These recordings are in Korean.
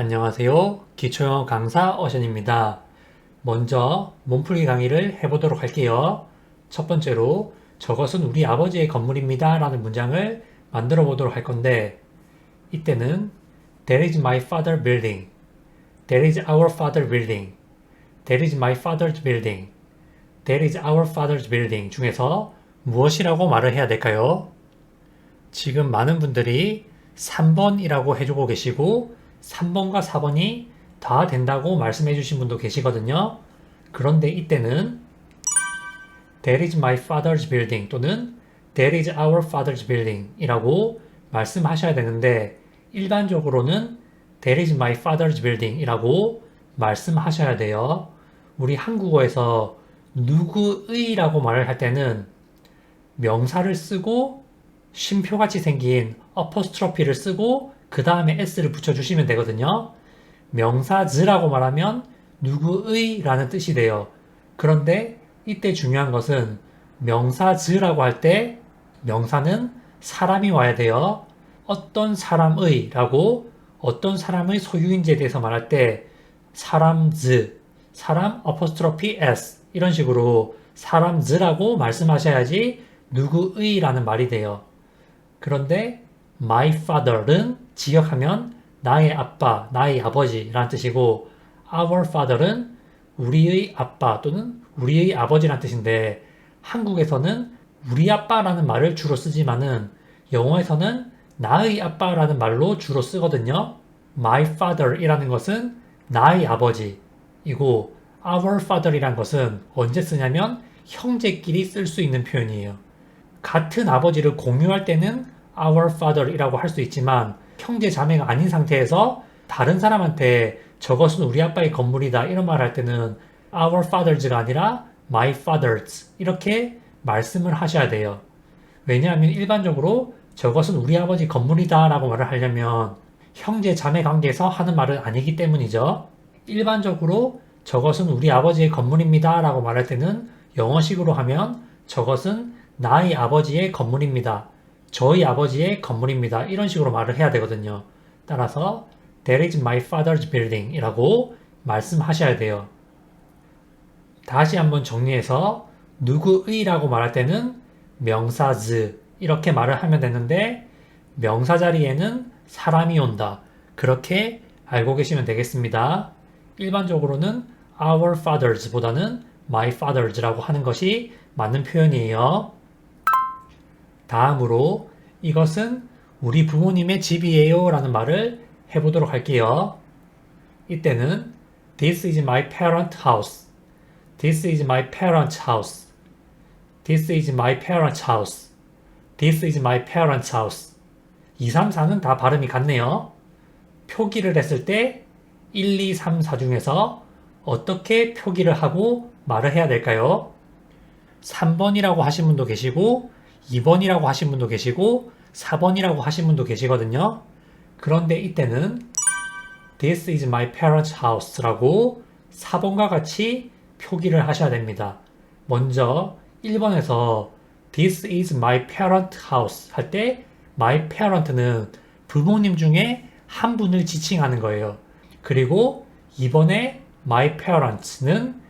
안녕하세요. 기초영어 강사 어션입니다. 먼저 몸풀기 강의를 해보도록 할게요. 첫 번째로 저것은 우리 아버지의 건물입니다. 라는 문장을 만들어 보도록 할 건데 이때는 That is my father building. That is our father building. That is my father's building. That is our father's building 중에서 무엇이라고 말을 해야 될까요? 지금 많은 분들이 3번이라고 해주고 계시고 3번과 4번이 다 된다고 말씀해 주신 분도 계시거든요. 그런데 이때는 That is my father's building 또는 That is our father's building 이라고 말씀하셔야 되는데 일반적으로는 That is my father's building 이라고 말씀하셔야 돼요. 우리 한국어에서 누구의 라고 말을 할 때는 명사를 쓰고 쉼표같이 생긴 어퍼스트로피를 쓰고 그 다음에 s를 붙여주시면 되거든요. 명사즈라고 말하면 누구의 라는 뜻이 돼요. 그런데 이때 중요한 것은 명사즈라고 할 때 명사는 사람이 와야 돼요. 어떤 사람의 라고 어떤 사람의 소유인지에 대해서 말할 때 사람즈, 사람 어퍼스트로피 s 이런 식으로 사람즈라고 말씀하셔야지 누구의 라는 말이 돼요. 그런데 my father는 직역하면 나의 아빠, 나의 아버지라는 뜻이고 our father은 우리의 아빠 또는 우리의 아버지라는 뜻인데 한국에서는 우리 아빠라는 말을 주로 쓰지만은 영어에서는 나의 아빠라는 말로 주로 쓰거든요. my father이라는 것은 나의 아버지이고 our father이란 것은 언제 쓰냐면 형제끼리 쓸 수 있는 표현이에요. 같은 아버지를 공유할 때는 our father이라고 할 수 있지만 형제 자매가 아닌 상태에서 다른 사람한테 저것은 우리 아빠의 건물이다 이런 말 할 때는 our fathers가 아니라 my fathers 이렇게 말씀을 하셔야 돼요. 왜냐하면 일반적으로 저것은 우리 아버지 건물이다 라고 말을 하려면 형제 자매 관계에서 하는 말은 아니기 때문이죠. 일반적으로 저것은 우리 아버지의 건물입니다 라고 말할 때는 영어식으로 하면 저것은 나의 아버지의 건물입니다. 저희 아버지의 건물입니다. 이런 식으로 말을 해야 되거든요. 따라서 That is my father's building 이라고 말씀하셔야 돼요. 다시 한번 정리해서 누구의라고 말할 때는 명사즈 이렇게 말을 하면 되는데 명사 자리에는 사람이 온다. 그렇게 알고 계시면 되겠습니다. 일반적으로는 our fathers 보다는 my fathers라고 하는 것이 맞는 표현이에요. 다음으로 이것은 우리 부모님의 집이에요 라는 말을 해보도록 할게요. 이때는 This is my parent house. This is my parent house. This is my parent house. This is my parent house. 2, 3, 4는 다 발음이 같네요. 표기를 했을 때 1, 2, 3, 4 중에서 어떻게 표기를 하고 말을 해야 될까요? 3번이라고 하신 분도 계시고 2번이라고 하신 분도 계시고 4번이라고 하신 분도 계시거든요. 그런데 이때는 This is my parents' house라고 4번과 같이 표기를 하셔야 됩니다. 먼저 1번에서 This is my parent house 할 때 my parent는 부모님 중에 한 분을 지칭하는 거예요. 그리고 2번에 my parents는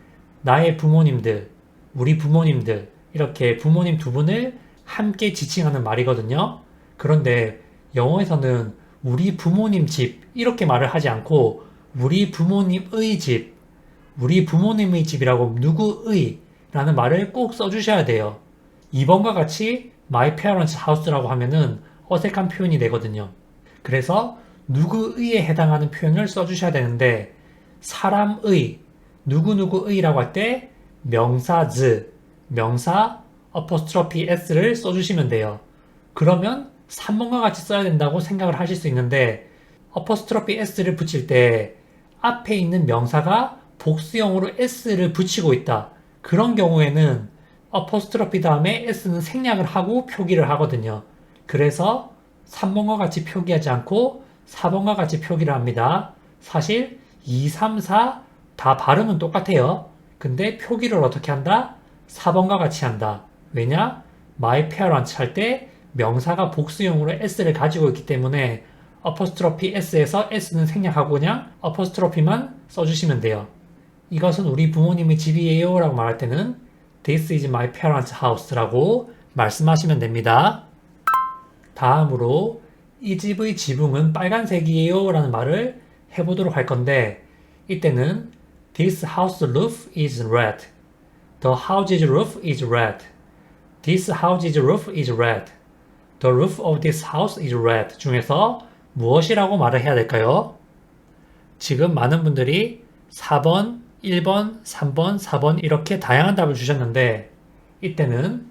나의 부모님들, 우리 부모님들 이렇게 부모님 두 분을 함께 지칭하는 말이거든요. 그런데 영어에서는 우리 부모님 집 이렇게 말을 하지 않고 우리 부모님의 집, 우리 부모님의 집이라고 누구의 라는 말을 꼭 써주셔야 돼요. 2번과 같이 my parents house라고 하면은 어색한 표현이 되거든요. 그래서 누구의에 해당하는 표현을 써주셔야 되는데 사람의, 누구누구의라고 할 때 명사즈, 명사 어퍼스트로피 s를 써주시면 돼요. 그러면 3번과 같이 써야 된다고 생각을 하실 수 있는데 어퍼스트로피 s를 붙일 때 앞에 있는 명사가 복수형으로 s를 붙이고 있다. 그런 경우에는 어퍼스트로피 다음에 s는 생략을 하고 표기를 하거든요. 그래서 3번과 같이 표기하지 않고 4번과 같이 표기를 합니다. 사실 2, 3, 4 다 발음은 똑같아요. 근데 표기를 어떻게 한다? 4번과 같이 한다. 왜냐? my parents 할 때 명사가 복수형으로 s를 가지고 있기 때문에 어퍼스트로피 s에서 s는 생략하고 그냥 어퍼스트로피만 써주시면 돼요. 이것은 우리 부모님의 집이에요 라고 말할 때는 This is my parents' house라고 말씀하시면 됩니다. 다음으로 이 집의 지붕은 빨간색이에요 라는 말을 해보도록 할 건데 이때는 This house roof is red. The house's roof is red. This house's roof is red. The roof of this house is red 중에서 무엇이라고 말을 해야 될까요? 지금 많은 분들이 4번, 1번, 3번, 4번 이렇게 다양한 답을 주셨는데 이때는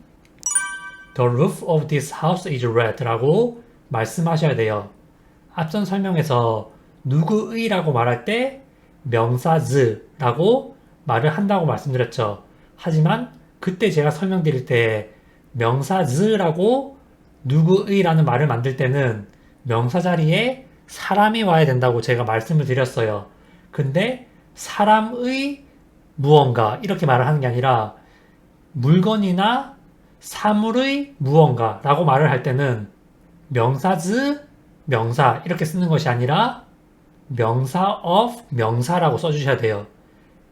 The roof of this house is red 라고 말씀하셔야 돼요. 앞선 설명에서 누구의라고 말할 때 명사 z라고 말을 한다고 말씀드렸죠. 하지만 그때 제가 설명드릴 때 명사 z라고 누구의라는 말을 만들 때는 명사 자리에 사람이 와야 된다고 제가 말씀을 드렸어요. 근데 사람의 무언가 이렇게 말을 하는 게 아니라 물건이나 사물의 무언가 라고 말을 할 때는 명사즈 명사 이렇게 쓰는 것이 아니라 명사 of 명사라고 써주셔야 돼요.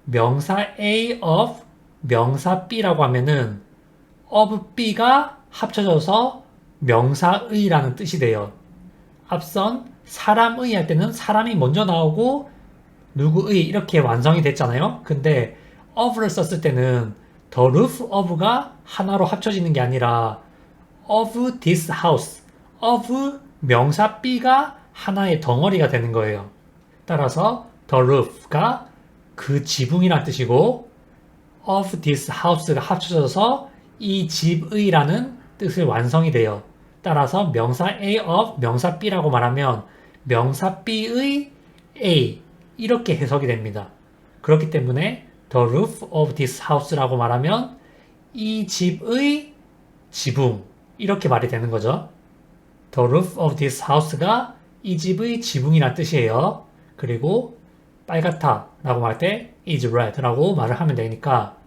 명사 A of 명사 B라고 하면은 of B가 합쳐져서 명사의라는 뜻이 돼요. 앞선 사람의 할 때는 사람이 먼저 나오고 누구의 이렇게 완성이 됐잖아요. 근데 of를 썼을 때는 the roof of가 하나로 합쳐지는 게 아니라 of this house, of 명사 B가 하나의 덩어리가 되는 거예요. 따라서 the roof가 그 지붕이란 뜻이고 of this house가 합쳐져서 이 집의라는 뜻을 완성이 돼요. 따라서 명사 A of 명사 B라고 말하면 명사 B의 A 이렇게 해석이 됩니다. 그렇기 때문에 the roof of this house라고 말하면 이 집의 지붕 이렇게 말이 되는 거죠. The roof of this house가 이 집의 지붕이란 뜻이에요. 그리고 빨갛다 라고 말할 때 is red 라고 말을 하면 되니까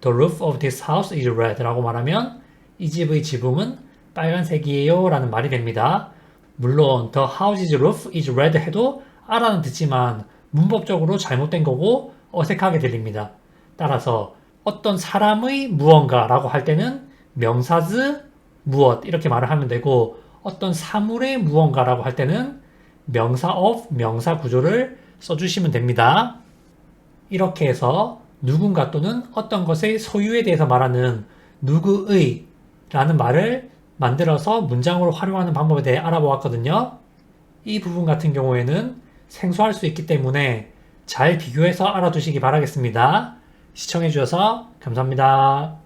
The roof of this house is red 라고 말하면 이 집의 지붕은 빨간색이에요 라는 말이 됩니다. 물론 the house's roof is red 해도 알아는 듣지만 문법적으로 잘못된 거고 어색하게 들립니다. 따라서 어떤 사람의 무언가 라고 할 때는 명사즈 무엇 이렇게 말을 하면 되고 어떤 사물의 무언가 라고 할 때는 명사 of 명사 구조를 써주시면 됩니다. 이렇게 해서 누군가 또는 어떤 것의 소유에 대해서 말하는 누구의 라는 말을 만들어서 문장으로 활용하는 방법에 대해 알아보았거든요. 이 부분 같은 경우에는 생소할 수 있기 때문에 잘 비교해서 알아두시기 바라겠습니다. 시청해주셔서 감사합니다.